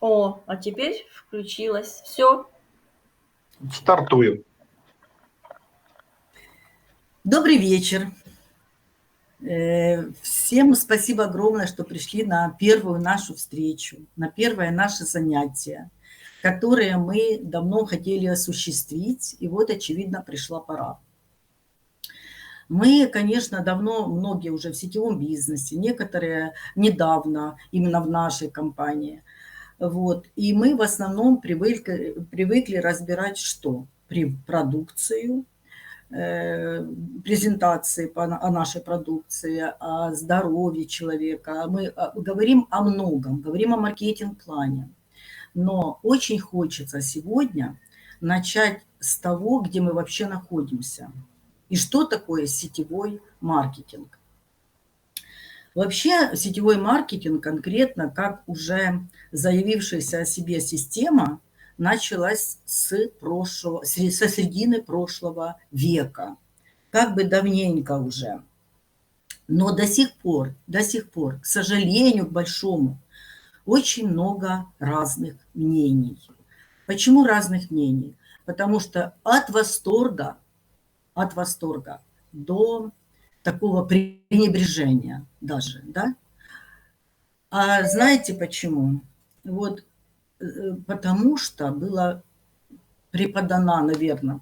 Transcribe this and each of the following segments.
О, а теперь включилось. Все. Стартую. Добрый вечер. Э, всем спасибо огромное, что пришли на первую нашу встречу, на первое наше занятие, которое мы давно хотели осуществить, и вот, очевидно, пришла пора. Мы, конечно, давно, многие уже в сетевом бизнесе, некоторые недавно, именно в нашей компании. Вот. И мы в основном привыкли, привыкли разбирать что? При продукцию, э, презентации по, о нашей продукции, о здоровье человека. Мы а, говорим о многом, говорим о маркетинг-плане. Но очень хочется сегодня начать с того, где мы вообще находимся – и что такое сетевой маркетинг? Вообще сетевой маркетинг конкретно, как уже заявившаяся о себе система, началась с прошлого, со середины прошлого века, как бы давненько уже. Но до сих пор, до сих пор, к сожалению, к большому, очень много разных мнений. Почему разных мнений? Потому что от восторга от восторга до такого пренебрежения даже, да? А знаете почему? Вот э, потому что было преподана, наверное,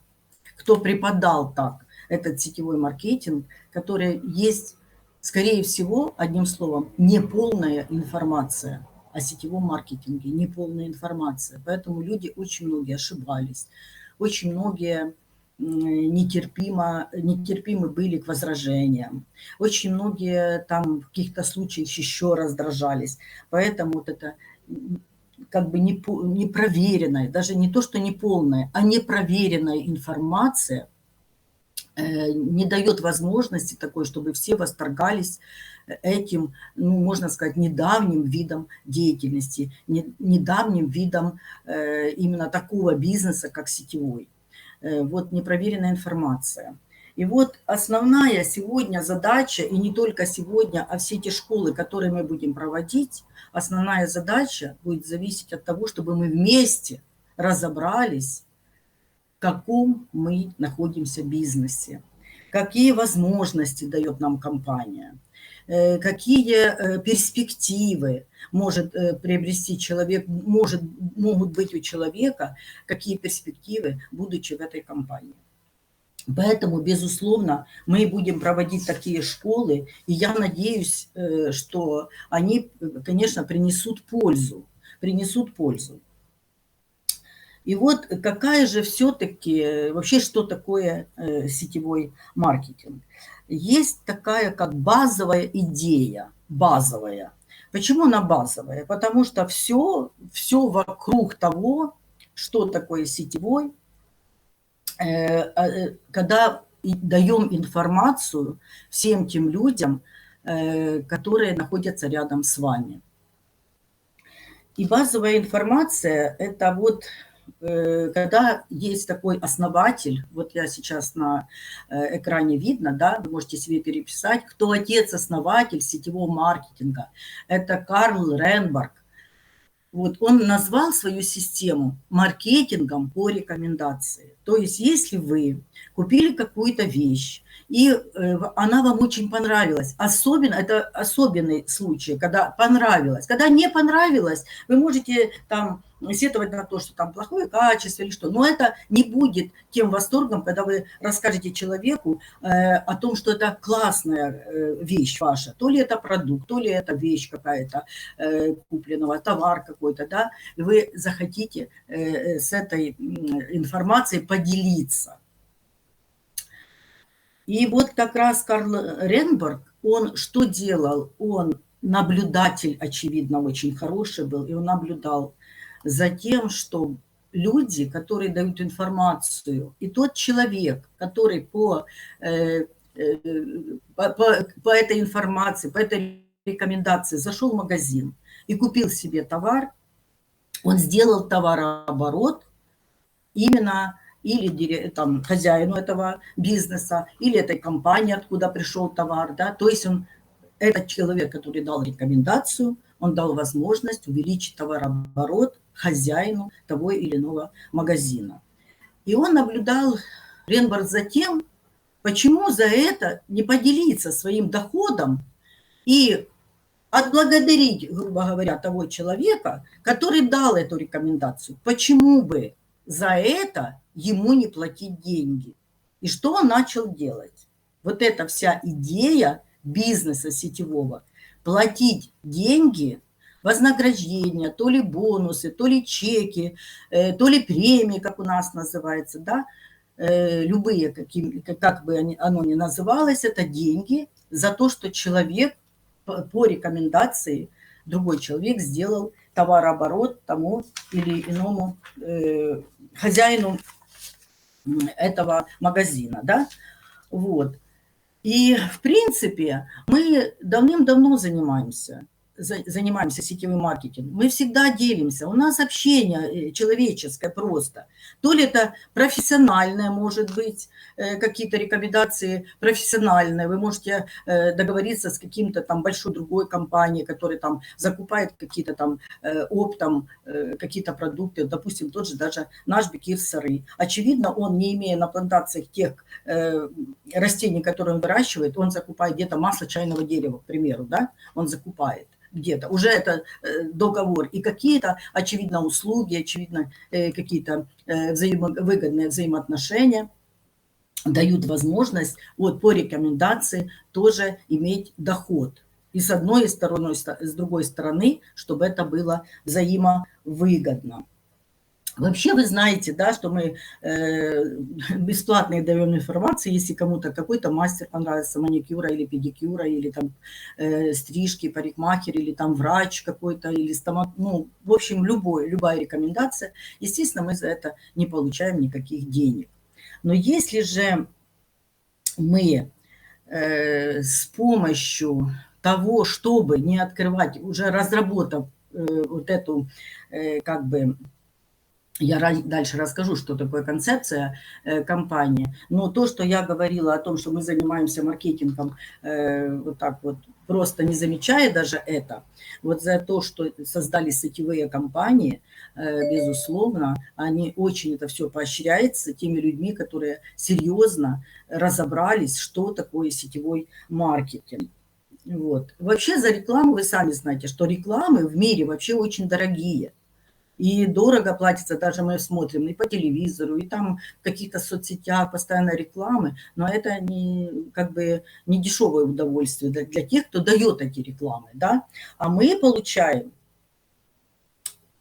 кто преподал так этот сетевой маркетинг, который есть, скорее всего, одним словом, неполная информация о сетевом маркетинге, неполная информация. Поэтому люди очень многие ошибались, очень многие нетерпимо, нетерпимы были к возражениям. Очень многие там в каких-то случаях еще раздражались. Поэтому вот это как бы непроверенная, даже не то, что неполная, а непроверенная информация э, не дает возможности такой, чтобы все восторгались этим, ну, можно сказать, недавним видом деятельности, недавним видом э, именно такого бизнеса, как сетевой. Э, вот непроверенная информация. И вот основная сегодня задача, и не только сегодня, а все эти школы, которые мы будем проводить, основная задача будет зависеть от того, чтобы мы вместе разобрались, в каком мы находимся бизнесе, какие возможности дает нам компания, какие э, перспективы может э, приобрести человек, может, могут быть у человека, какие перспективы, будучи в этой компании. Поэтому, безусловно, мы будем проводить такие школы, и я надеюсь, что они, конечно, принесут пользу, принесут пользу. И вот какая же все-таки, вообще что такое сетевой маркетинг? есть такая как базовая идея, базовая. Почему она базовая? Потому что все, все вокруг того, что такое сетевой, э, э, когда даем информацию всем тем людям, э, которые находятся рядом с вами. И базовая информация – это вот Э, когда есть такой основатель, вот я сейчас на э, экране видно, да, вы можете себе переписать, кто отец-основатель сетевого маркетинга. Это Карл Ренберг. Вот он назвал свою систему маркетингом по рекомендации. То есть если вы купили какую-то вещь, и э, она вам очень понравилась. Особенно, это особенный случай, когда понравилось. Когда не понравилось, вы можете там сетовать на то, что там плохое качество или что. Но это не будет тем восторгом, когда вы расскажете человеку э, о том, что это классная э, вещь ваша. То ли это продукт, то ли это вещь какая-то э, купленного, товар какой-то, да. Вы захотите э, э с этой информацией поделиться. И вот как раз Карл Ренберг, он что делал? Он наблюдатель, очевидно, очень хороший был, и он наблюдал за тем, что люди, которые дают информацию, и тот человек, который по, э, э, по, по, по этой информации, по этой рекомендации зашел в магазин и купил себе товар, он сделал товарооборот именно или там, хозяину этого бизнеса, или этой компании, откуда пришел товар. Да? То есть он, этот человек, который дал рекомендацию, он дал возможность увеличить товарооборот хозяину того или иного магазина. И он наблюдал, Ренбард, за тем, почему за это не поделиться своим доходом и отблагодарить, грубо говоря, того человека, который дал эту рекомендацию. Почему бы за это ему не платить деньги? И что он начал делать? Вот эта вся идея бизнеса сетевого – платить деньги, вознаграждения, то ли бонусы, то ли чеки, э, то ли премии, как у нас называется, да, э, любые, каким, как бы оно ни называлось, это деньги за то, что человек по рекомендации, другой человек сделал товарооборот тому или иному э, хозяину этого магазина, да, вот. И, в принципе, мы давным-давно занимаемся занимаемся сетевым маркетингом, мы всегда делимся. У нас общение э, человеческое просто. То ли это профессиональное, может быть, э, какие-то рекомендации профессиональные. Вы можете э, договориться с каким-то там большой другой компанией, которая там закупает какие-то там оптом, какие-то продукты. Допустим, тот же даже наш бекир сыры. Очевидно, он, не имея на плантациях тех растений, которые он выращивает, он закупает где-то масло чайного дерева, к примеру, да, он закупает где-то. Уже это э, договор. И какие-то, очевидно, услуги, очевидно, э, какие-то э, взаимовыгодные взаимоотношения дают возможность вот по рекомендации тоже иметь доход. И с одной стороны, с другой стороны, чтобы это было взаимовыгодно. Вообще вы знаете, да, что мы э, бесплатно даем информацию, если кому-то какой-то мастер понравился, маникюра или педикюра, или там э, стрижки, парикмахер, или там врач какой-то, или стомат, ну, в общем, любой, любая рекомендация, естественно, мы за это не получаем никаких денег. Но если же мы э, с помощью того, чтобы не открывать, уже разработав э, вот эту, э, как бы, я дальше расскажу, что такое концепция э, компании. Но то, что я говорила о том, что мы занимаемся маркетингом э, вот так вот, просто не замечая даже это, вот за то, что создали сетевые компании, э, безусловно, они очень это все поощряется теми людьми, которые серьезно разобрались, что такое сетевой маркетинг. Вот. Вообще за рекламу вы сами знаете, что рекламы в мире вообще очень дорогие и дорого платится, даже мы смотрим и по телевизору, и там в каких-то соцсетях постоянно рекламы, но это не, как бы, не дешевое удовольствие для, для тех, кто дает эти рекламы, да, а мы получаем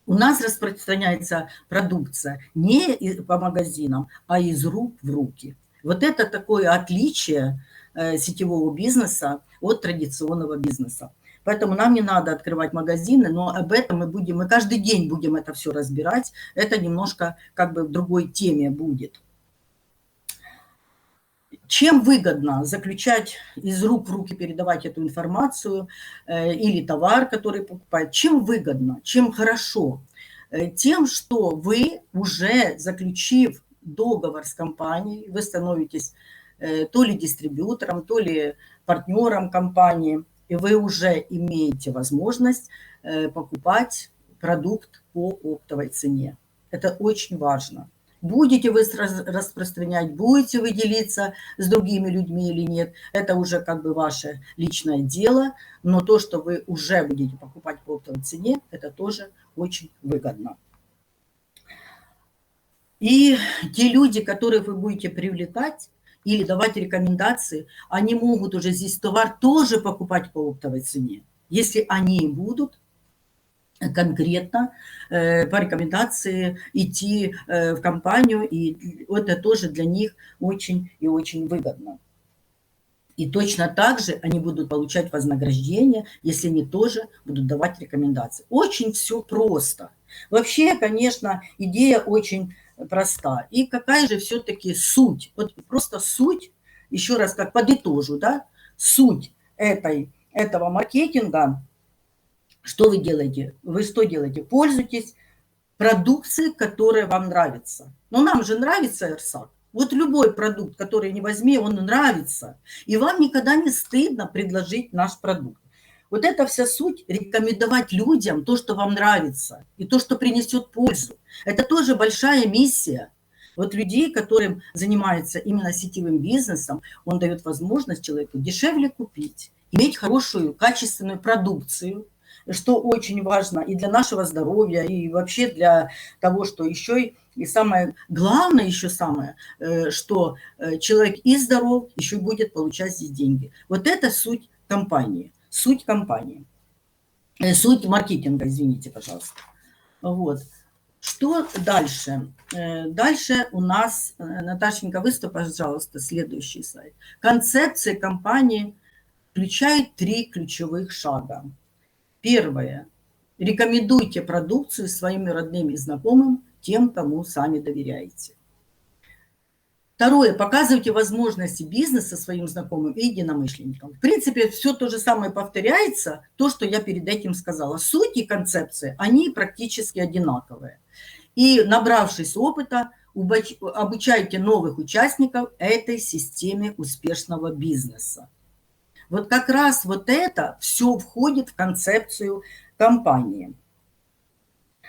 у нас распространяется продукция не по магазинам, а из рук в руки. Вот это такое отличие э, сетевого бизнеса от традиционного бизнеса. Поэтому нам не надо открывать магазины, но об этом мы будем, мы каждый день будем это все разбирать. Это немножко как бы в другой теме будет. Чем выгодно заключать из рук в руки, передавать эту информацию э, или товар, который покупает? Чем выгодно, чем хорошо? Э, тем, что вы уже заключив договор с компанией, вы становитесь э, то ли дистрибьютором, то ли партнером компании – и вы уже имеете возможность э, покупать продукт по оптовой цене. Это очень важно. Будете вы распространять, будете вы делиться с другими людьми или нет, это уже как бы ваше личное дело, но то, что вы уже будете покупать по оптовой цене, это тоже очень выгодно. И те люди, которых вы будете привлекать, или давать рекомендации, они могут уже здесь товар тоже покупать по оптовой цене, если они будут конкретно э, по рекомендации идти э, в компанию, и это тоже для них очень и очень выгодно. И точно так же они будут получать вознаграждение, если они тоже будут давать рекомендации. Очень все просто. Вообще, конечно, идея очень проста. И какая же все-таки суть? Вот просто суть, еще раз как подытожу, да, суть этой, этого маркетинга, что вы делаете? Вы что делаете? Пользуйтесь продукцией, которая вам нравится. Но нам же нравится РСАК. Вот любой продукт, который не возьми, он нравится. И вам никогда не стыдно предложить наш продукт. Вот это вся суть – рекомендовать людям то, что вам нравится, и то, что принесет пользу. Это тоже большая миссия. Вот людей, которым занимается именно сетевым бизнесом, он дает возможность человеку дешевле купить, иметь хорошую, качественную продукцию, что очень важно и для нашего здоровья, и вообще для того, что еще и, и самое главное, еще самое, э, что э, человек и здоров, еще будет получать здесь деньги. Вот это суть компании суть компании, э, суть маркетинга, извините, пожалуйста. Вот. Что дальше? Э, дальше у нас, э, Наташенька, выступи, пожалуйста, следующий слайд. Концепция компании включает три ключевых шага. Первое. Рекомендуйте продукцию своим родным и знакомым, тем, кому сами доверяете. Второе, показывайте возможности бизнеса своим знакомым и единомышленникам. В принципе, все то же самое повторяется, то, что я перед этим сказала. Суть и концепции, они практически одинаковые. И набравшись опыта, обучайте новых участников этой системе успешного бизнеса. Вот как раз вот это все входит в концепцию компании. Э,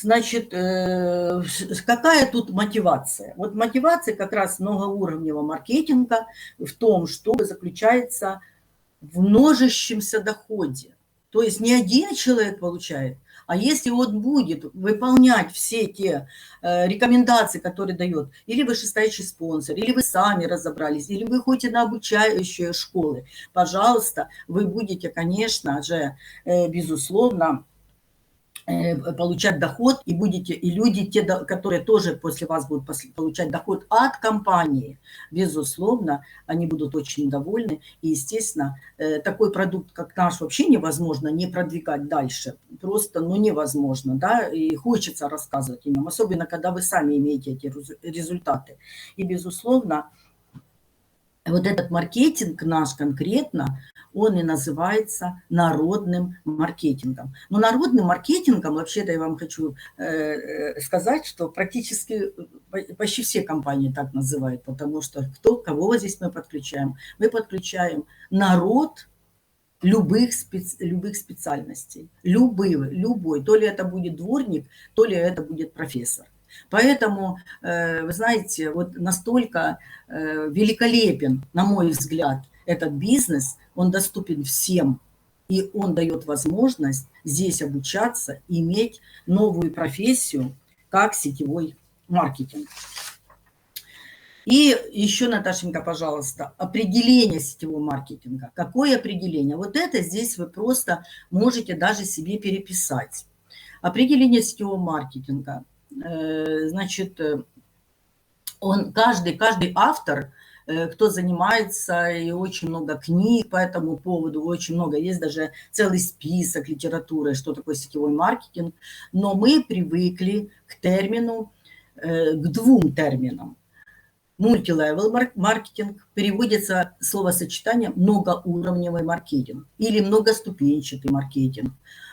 значит, э, какая тут мотивация? Вот мотивация как раз многоуровневого маркетинга в том, что заключается в множащемся доходе. То есть не один человек получает, а если он будет выполнять все те э, рекомендации, которые дает, или вышестоящий спонсор, или вы сами разобрались, или вы ходите на обучающие школы, пожалуйста, вы будете, конечно же, безусловно, Э, получать доход, и будете, и люди, те, которые тоже после вас будут получать доход от компании, безусловно, они будут очень довольны. И, естественно, э, такой продукт, как наш, вообще невозможно не продвигать дальше. Просто, ну, невозможно, да, и хочется рассказывать о нем, особенно, когда вы сами имеете эти результаты. И, безусловно, вот этот маркетинг наш конкретно, он и называется народным маркетингом. Но народным маркетингом, вообще-то я вам хочу э, э, сказать, что практически почти все компании так называют, потому что кто, кого здесь мы подключаем? Мы подключаем народ любых, специ, любых специальностей, любой, любой, то ли это будет дворник, то ли это будет профессор. Поэтому, э, вы знаете, вот настолько э, великолепен, на мой взгляд, этот бизнес, он доступен всем, и он дает возможность здесь обучаться, иметь новую профессию, как сетевой маркетинг. И еще, Наташенька, пожалуйста, определение сетевого маркетинга. Какое определение? Вот это здесь вы просто можете даже себе переписать. Определение сетевого маркетинга – Э, значит, э, он, каждый, каждый автор, кто занимается, и очень много книг по этому поводу, очень много, есть даже целый список литературы, что такое сетевой маркетинг, но мы привыкли к термину, к двум терминам. Мультилевел маркетинг переводится словосочетание многоуровневый маркетинг или многоступенчатый маркетинг.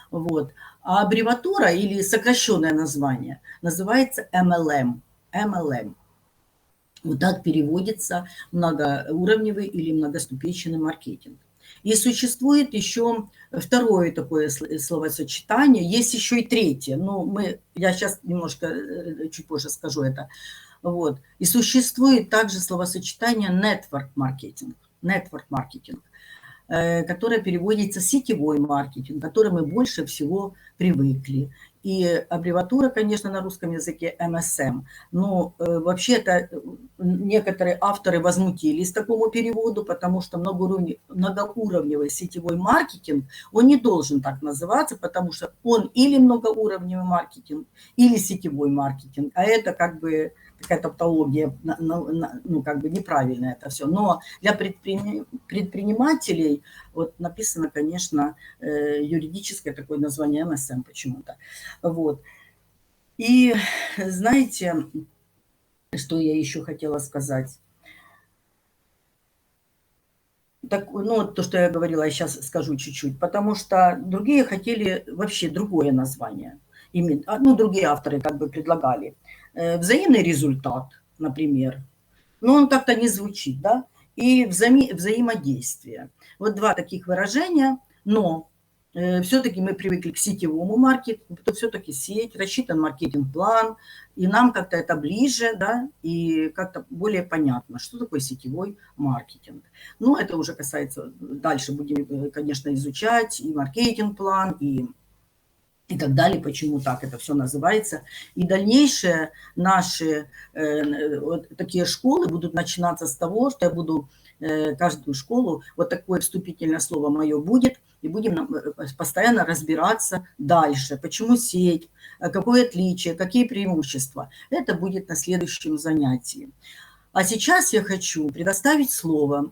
Вот. А аббревиатура или сокращенное название называется MLM. MLM. Вот так переводится многоуровневый или многоступенчатый маркетинг. И существует еще второе такое словосочетание, есть еще и третье, но мы, я сейчас немножко, э, чуть позже скажу это. Вот. И существует также словосочетание network маркетинг. Network маркетинг. Э, которая переводится сетевой маркетинг, к которому мы больше всего привыкли. И аббревиатура, конечно, на русском языке МСМ. Но э, вообще-то э, некоторые авторы возмутились такому переводу, потому что многоуровневый, многоуровневый сетевой маркетинг, он не должен так называться, потому что он или многоуровневый маркетинг, или сетевой маркетинг. А это как бы такая тавтология, ну, как бы неправильно это все. Но для предпринимателей вот написано, конечно, э, юридическое такое название МСМ почему-то. Вот. И знаете, что я еще хотела сказать? Так, ну, то, что я говорила, я сейчас скажу чуть-чуть, потому что другие хотели вообще другое название. Именно, ну, другие авторы как бы предлагали. Э, взаимный результат, например. Но он как-то не звучит, да? и взаи- взаимодействие. Вот два таких выражения, но все-таки мы привыкли к сетевому маркетингу, то все-таки сеть, рассчитан маркетинг-план, и нам как-то это ближе, да, и как-то более понятно, что такое сетевой маркетинг. Ну, это уже касается, дальше будем, э, конечно, изучать и маркетинг-план, и и так далее, почему так это все называется. И дальнейшие наши э, вот такие школы будут начинаться с того, что я буду э, каждую школу, вот такое вступительное слово мое будет, и будем э, постоянно разбираться дальше, почему сеть, э, какое отличие, какие преимущества. Это будет на следующем занятии. А сейчас я хочу предоставить слово.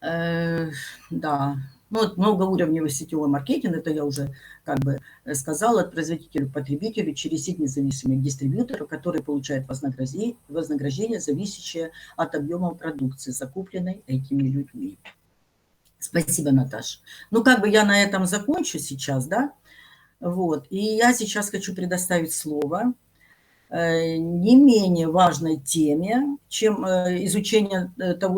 Э, да, ну, вот многоуровневый сетевой маркетинг, это я уже как бы сказала, от производителя к потребителю через сеть независимых дистрибьюторов, которые получают вознаграждение, вознаграждение, зависящее от объема продукции, закупленной этими людьми. Спасибо, Наташа. Ну, как бы я на этом закончу сейчас, да? Вот. И я сейчас хочу предоставить слово э, не менее важной теме, чем э, изучение э, того,